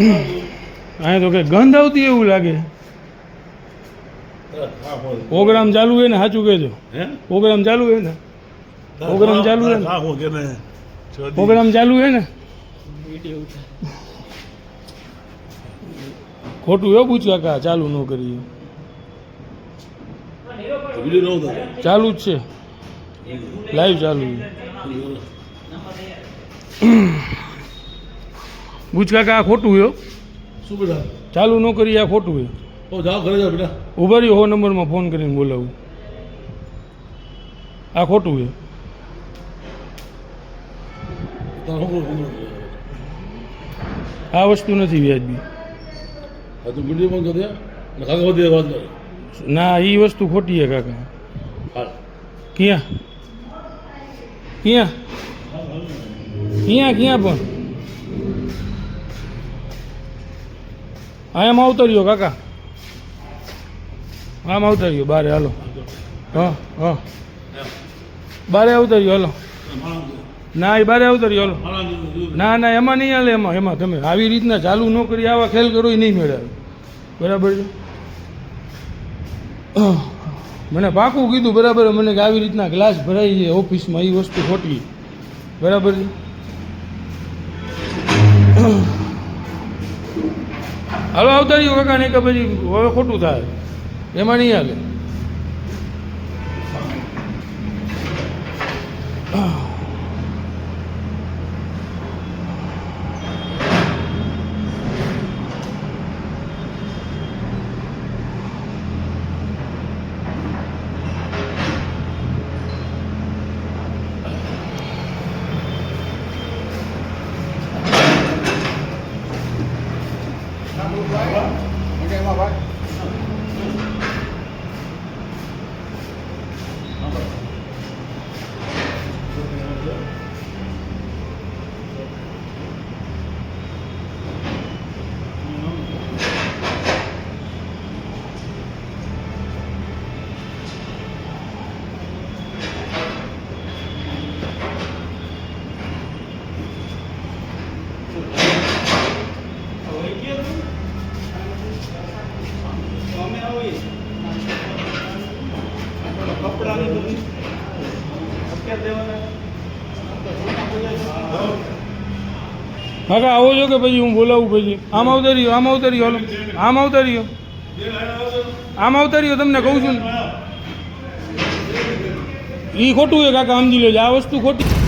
અહીંયા તો કે ગંધ આવતી એવું લાગે. પ્રોગ્રામ ચાલુ હોય ને સાચું કહેજો. પ્રોગ્રામ ચાલુ હોય ને? પ્રોગ્રામ ચાલુ હોય ને? પ્રોગ્રામ ચાલુ હોય ને? ખોટું એવું પૂછ્યું કા ચાલુ ન કરીએ. ચાલુ જ છે. લાઈવ ચાલુ. છે પૂછ કાકા આ ખોટું હો. શું બેટા ચાલુ ન કરીએ આ ખોટું હોય ઓ જાઓ ઘરે જાઓ બેટા. ઊભા રહ્યો હો નંબરમાં ફોન કરીને બોલાવું. આ ખોટું કરું આ વસ્તુ નથી વ્યાજબી. હા તો વીડિયો બંધ કરી દે. કાકા બધી વાત કરે. ના એ વસ્તુ ખોટી છે કાકા. ક્યાં? ક્યાં? ક્યાં ક્યાં પણ? આવતો રહ્યો કાકા. આમ આવતો રહ્યો, બારે, હાલો. હા હા. બારે આવતો રહ્યો, હાલો. ના, એ બારે આવતો રહ્યો, હાલો. ના ના, એમાં નહીં હાલે, એમાં એમાં તમે આવી રીતના ચાલુ ન કરી, આવા ખેલ કરો, એ નહીં મેળવે બરાબર છે? મને પાકું કીધું, બરાબર, મને કે આવી રીતના ગ્લાસ ભરાઈ છે ઓફિસમાં એ વસ્તુ ખોટી બરાબર છે? હાલો આવતા રહ્યો કાકા નહીં કે પછી હવે ખોટું થાય. એમાં નહીં હાલે. ભાઈ એમાં ભાઈ કાકા, આવો છો કે પછી હું બોલાવું પછી? આમ આવતા રહ્યો, આમ આવતા રહ્યો આમ આવતા રહ્યો. આમ આવતા રહ્યો, તમને કહું છું એ ખોટું છે કાકા, સમજી લેજો. આ વસ્તુ ખોટી.